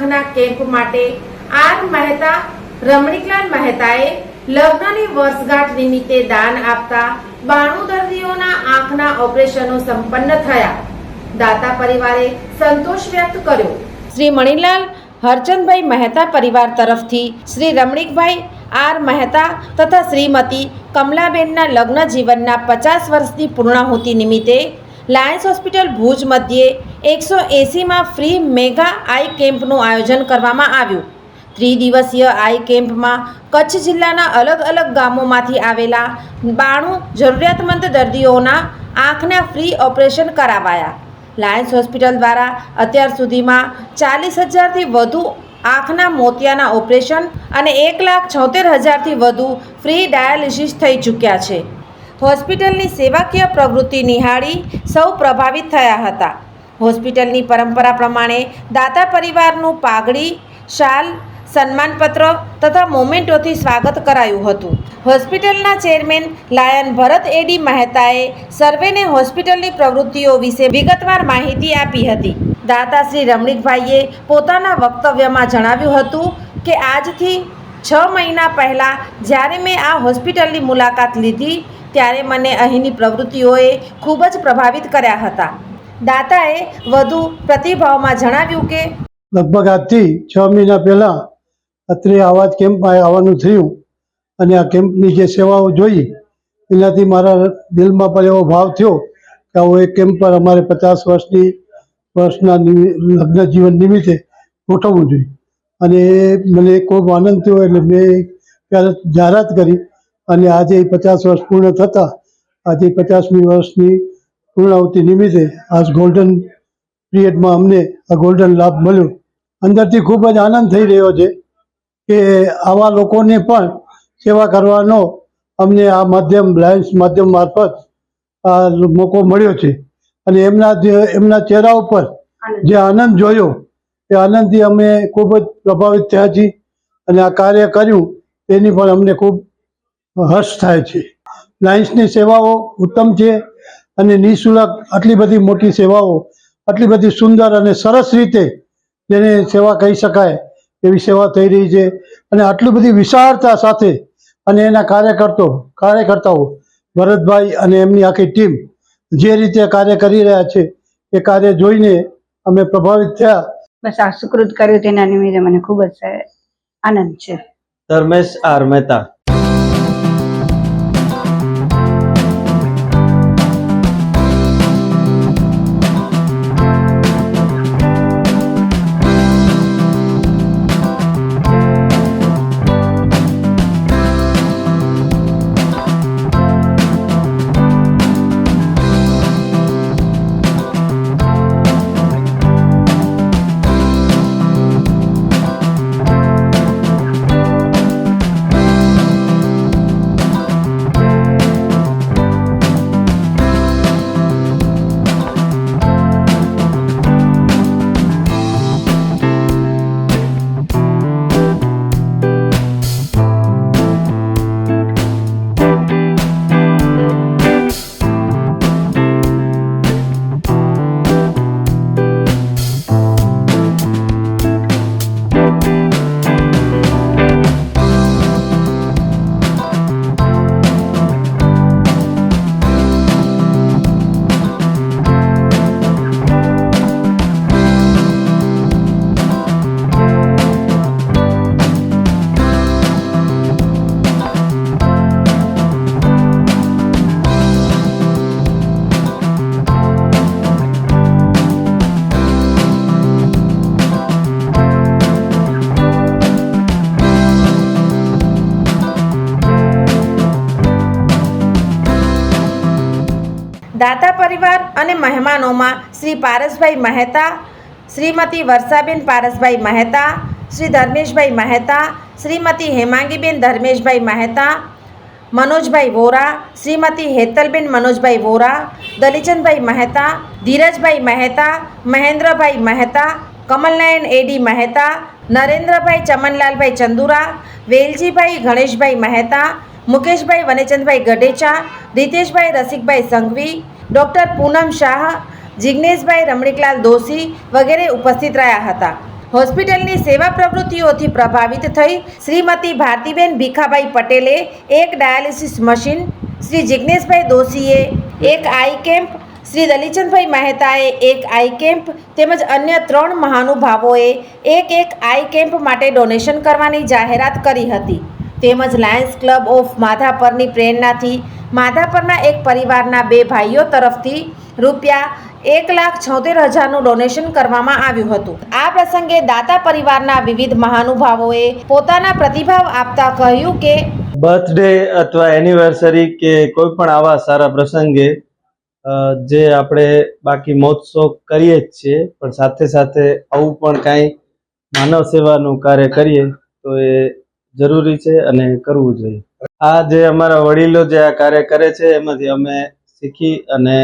આંખના કેમ્પ માટે આર મહેતા રમણીકલાલ મહેતાએ લગ્નની વર્ષગાંઠ નિમિત્તે દાન આપતા બાણું દર્દીઓના આંખના ઓપરેશનો સંપન્ન થયા. દાતા પરિવારે સંતોષ વ્યક્ત કર્યો. શ્રી મણિલાલ, હરચંદભાઈ મહેતા પરિવાર તરફથી શ્રી રમણીકભાઈ, આર મહેતા તથા શ્રીમતી કમલાબેનના લગ્ન જીવનના પચાસ વર્ષની પૂર્ણાહુતિ નિમિત્તે લાયન્સ હોસ્પિટલ ભુજ મધ્યે એકસો એંસીમાં ફ્રી મેગા આઈ કેમ્પનું આયોજન કરવામાં આવ્યું. ત્રિદિવસીય આઈ કેમ્પમાં કચ્છ જિલ્લાના અલગ અલગ ગામોમાંથી આવેલા બાણું જરૂરિયાતમંદ દર્દીઓના આંખના ફ્રી ઓપરેશન કરાવાયા. લાયન્સ હોસ્પિટલ દ્વારા અત્યાર સુધીમાં ચાલીસ હજારથી વધુ આંખના મોતિયાના ઓપરેશન અને એક લાખ છોતેર હજારથી વધુ ફ્રી ડાયાલિસિસ થઈ ચૂક્યા છે. હોસ્પિટલની સેવાકીય પ્રવૃત્તિ નિહાળી સૌ પ્રભાવિત થયા હતા. હોસ્પિટલની પરંપરા પ્રમાણે દાતા પરિવારનું પાઘડી, શાલ, સન્માનપત્ર તથા મોમેન્ટોથી સ્વાગત કરાયું હતું. હોસ્પિટલના ચેરમેન લાયન ભરત એડી મહેતાએ સર્વેને હોસ્પિટલની પ્રવૃત્તિઓ વિશે વિગતવાર માહિતી આપી હતી. દાતા શ્રી રમણીકભાઈએ પોતાના વક્તવ્યમાં જણાવ્યું હતું કે, આજથી છ મહિના પહેલાં જ્યારે મેં આ હોસ્પિટલની મુલાકાત લીધી ત્યારે મને અહીંની પ્રવૃત્તિઓએ ખૂબ જ પ્રભાવિત કર્યા હતા. દાતાએ વધુ પ્રતિભાવમાં જણાવ્યું કે લગભગ આજથી છ મહિના પહેલાં અત્રે આવા જ કેમ્પમાં આવવાનું થયું અને આ કેમ્પની જે સેવાઓ જોઈ, એનાથી મારા દિલમાં પણ એવો ભાવ થયો કે આવો એક કેમ્પ પર અમારે પચાસ વર્ષની, વર્ષના લગ્ન જીવન નિમિત્તે ગોઠવવું જોઈએ. અને મને ખૂબ આનંદ થયો એટલે મેં ત્યારે જાહેરાત કરી અને આજે પચાસ વર્ષ પૂર્ણ થતાં આજે પચાસમી વર્ષની પૂર્ણાવતિ નિમિત્તે આજ ગોલ્ડન પિરિયડમાં અમને આ ગોલ્ડન લાભ મળ્યો. અંદરથી ખૂબ જ આનંદ થઈ રહ્યો છે કે આવા લોકોને પણ સેવા કરવાનો અમને આ માધ્યમ લાયન્સ માધ્યમ મારફત આ મોકો મળ્યો છે. અને એમના જે એમના ચહેરા ઉપર જે આનંદ જોયો એ આનંદથી અમે ખૂબ જ પ્રભાવિત થયા છીએ અને આ કાર્ય કર્યું તેની પણ અમને ખૂબ હર્ષ થાય છે. લાયન્સની સેવાઓ ઉત્તમ છે અને નિઃશુલ્ક આટલી બધી મોટી સેવાઓ આટલી બધી સુંદર અને સરસ રીતે જેને સેવા કહી શકાય એવી સેવા થઈ રહી છે અને આટલી બધી વિશાળતા સાથે અને એના કાર્યકર્તો કાર્યકર્તાઓ ભરતભાઈ અને એમની આખી ટીમ જે રીતે કાર્ય કરી રહ્યા છે એ કાર્ય જોઈને અમે પ્રભાવિત થયા. બસ આ સુકૃત કર્યું તેના નિમિત્તે મને ખૂબ જ આનંદ છે. ધર્મેશ આર મહેતા. મહેમાનોમાં શ્રી પારસભાઈ મહેતા, શ્રીમતી વર્ષાબેન પારસભાઈ મહેતા, શ્રી ધર્મેશભાઈ મહેતા, શ્રીમતી હેમાંગીબેન ધર્મેશભાઈ મહેતા, મનોજભાઈ વોરા, શ્રીમતી હેતલબેન મનોજભાઈ વોરા દલીચંદભાઈ મહેતા, ધીરજભાઈ મહેતા, મહેન્દ્રભાઈ મહેતા કમલનયન એડી મહેતા, નરેન્દ્રભાઈ ચમનલાલભાઈ ચંદુરા, વેલજીભાઈ ગણેશભાઈ મહેતા, મુકેશભાઈ વનેચંદભાઈ ગઢેચા, રીતેશભાઈ રસિકભાઈ સંઘવી ડૉક્ટર પૂનમ શાહ જિજ્ઞેશભાઈ રમણીકલાલ દોશી વગેરે ઉપસ્થિત રહ્યા હતા. હોસ્પિટલની સેવા પ્રવૃત્તિઓથી પ્રભાવિત થઈ શ્રીમતી ભારતીબેન ભીખાભાઈ પટેલે એક ડાયાલિસિસ મશીન શ્રી જિજ્ઞેશભાઈ દોશીએ, એક આઈ કેમ્પ શ્રી દલીચંદભાઈ મહેતાએ, એક આઈ કેમ્પ તેમજ અન્ય ત્રણ મહાનુભાવોએ એક એક આઈ કેમ્પ માટે ડોનેશન કરવાની જાહેરાત કરી હતી. તેમજ લાયન્સ ક્લબ ઓફ માધાપરની પ્રેરણાથી માધાપરના એક પરિવારના બે ભાઈઓ તરફથી રૂપિયા એક લાખ છોતેર હજારનું ડોનેશન કરવામાં આવ્યું હતું. આ પ્રસંગે દાતા પરિવારના વિવિધ મહાનુભાવોએ પોતાના પ્રતિભાવ આપતા કહ્યું કે બર્થડે અથવા એનિવર્સરી કે કોઈ પણ આવા સારા પ્રસંગે જે આપણે બાકી મહોત્સવ કરીએ જ છીએ, પણ સાથે સાથે આવું પણ કાંઈ માનવ સેવાનું કાર્ય કરીએ, તો એ જરૂરી છે અને કરવું જોઈએ. આ જે અમારા વડીલો જે આ કાર્ય કરે છે, એમાંથી અમે શીખી અને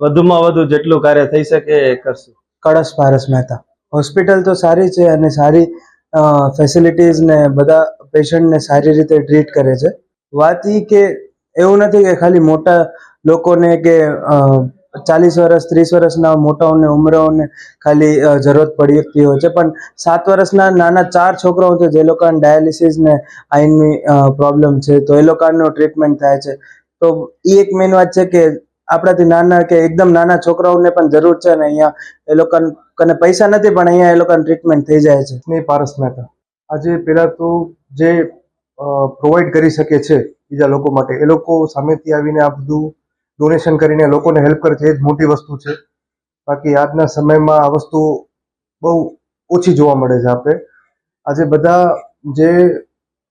વધુમાં વધુ જેટલું કાર્ય થઈ શકે એ કરશું. કળશ પારસ મહેતા. હોસ્પિટલ તો સારી છે અને સારી ફેસિલિટીઝ ને બધા પેશન્ટને સારી રીતે ટ્રીટ કરે છે. વાત એ કે એવું નથી કે ખાલી મોટા લોકોને કે ચાલીસ વર્ષ, ત્રીસ વર્ષના મોટાઓને, ઉમરાઓને ખાલી જરૂરત જરૂરત શકતી હોય છે. પણ સાત વર્ષના નાના ચાર છોકરાઓ છે, જે લોકોને ડાયાલિસિસ ને આઈનની પ્રોબ્લેમ છે, તો એ લોકોનું ટ્રીટમેન્ટ થાય છે. તો એ એક મેઇન વાત છે કે આપણાથી નાના કે એકદમ નાના છોકરાઓને પણ જરૂર છે ને અહીંયા એ લોકોને પૈસા નથી, પણ અહીંયા એ લોકોને ટ્રીટમેન્ટ થઈ જાય છે. નહીં પારસ મહેતા, આજે પહેલાં તો જે પ્રોવાઈડ કરી શકે છે બીજા લોકો માટે, એ લોકો સામેથી આવીને આ બધું ડોનેશન કરીને લોકોને હેલ્પ કરે છે, એ જ મોટી વસ્તુ છે. બાકી આજના સમયમાં આ વસ્તુ બહુ ઓછી જોવા મળે છે આપણે આજે બધા જે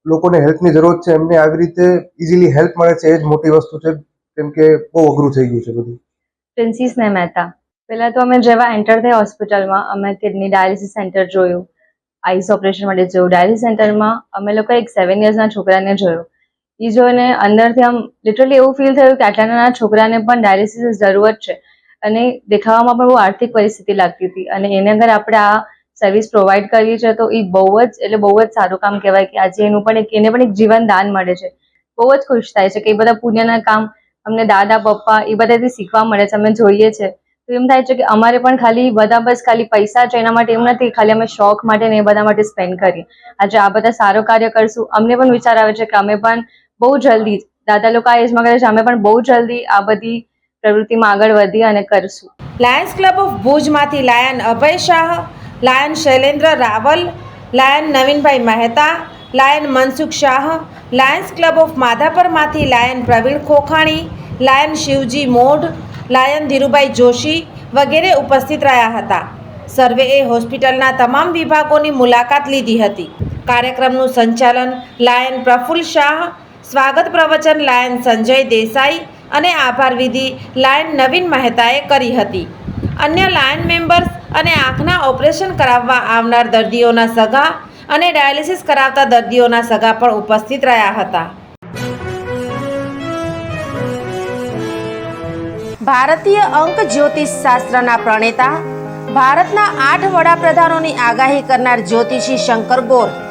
લોકોને હેલ્પની જરૂરત છે, એમને આવી રીતે ઇઝીલી હેલ્પ મળે છે, એ જ મોટી વસ્તુ છે, કેમ કે બહુ અઘરું થઈ ગયું છે બધું. પ્રિન્સિસ ને મહેતા. પહેલાં તો અમે જેવા એન્ટર થયા હોસ્પિટલમાં, અમે કિડની ડાયાલિસિસ સેન્ટર જોયું. આઈસ ઓપરેશન માટે જોયું. ડાયાલિસિસ સેન્ટરમાં અમે લોકો એક સેવન યર્સના છોકરાને જોયો. એ જોઈને અંદરથી આમ લિટરલી એવું ફીલ થયું કે આટલા નાના છોકરાને પણ ડાયાલિસિસ જરૂરત છે. અને દેખાવામાં પણ બહુ આર્થિક પરિસ્થિતિ લાગતી હતી. અને એને અગર આપણે આ સર્વિસ પ્રોવાઈડ કરીએ છીએ તો એ બહુ જ, એટલે બહુ જ સારું કામ કહેવાય કે આજે એનું પણ એક, એને પણ એક જીવન દાન મળે છે. બહુ જ ખુશ થાય છે કે એ બધા પુણ્યના કામ અમને દાદા, પપ્પા એ બધાથી શીખવા મળે છે. અમે જોઈએ છે. તો એમ થાય છે કે અમારે પણ ખાલી બધા બસ ખાલી પૈસા છે, એના માટે એમ નથી. ખાલી અમે શોખ માટે ને એ બધા માટે સ્પેન્ડ કરીએ. આજે આ બધા સારો કાર્ય કરશું. અમને પણ વિચાર આવે છે કે અમે પણ બહુ જલ્દી. દાદા લોકો એજમાં કરે છે, અમે પણ બહુ જલ્દી આ બધી પ્રવૃત્તિમાં આગળ વધી અને કરશું. Lions club of ભુજમાંથી lion Abhay Shah lion Shailendra Raval lion Navinbhai Mehta lion Mansukh Shah lions club of માધાપરમાંથી lion Pravin Khokhani lion Shivji Modh lion Dhirubhai Joshi વગેરે ઉપસ્થિત રહ્યા હતા. સર્વેએ હોસ્પિટલના તમામ વિભાગોની મુલાકાત લીધી હતી. કાર્યક્રમનું સંચાલન લાયન પ્રફુલ્લ શાહ સ્વાગત પ્રવચન લાયન સંજય દેસાઈ અને આભાર વિધિ લાયન નવીન મહેતાએ કરી હતી. અન્ય લાયન મેમ્બર્સ અને આંખના ઓપરેશન કરાવવા આવનાર દર્દીઓના સગા અને ડાયાલિસિસ કરાવતા દર્દીઓના સગા પણ ઉપસ્થિત રહ્યા હતા. ભારતીય અંક જ્યોતિષ શાસ્ત્રના પ્રણેતા, ભારતના આઠ વડાપ્રધાનોની આગાહી કરનાર જ્યોતિષી શંકર ગોર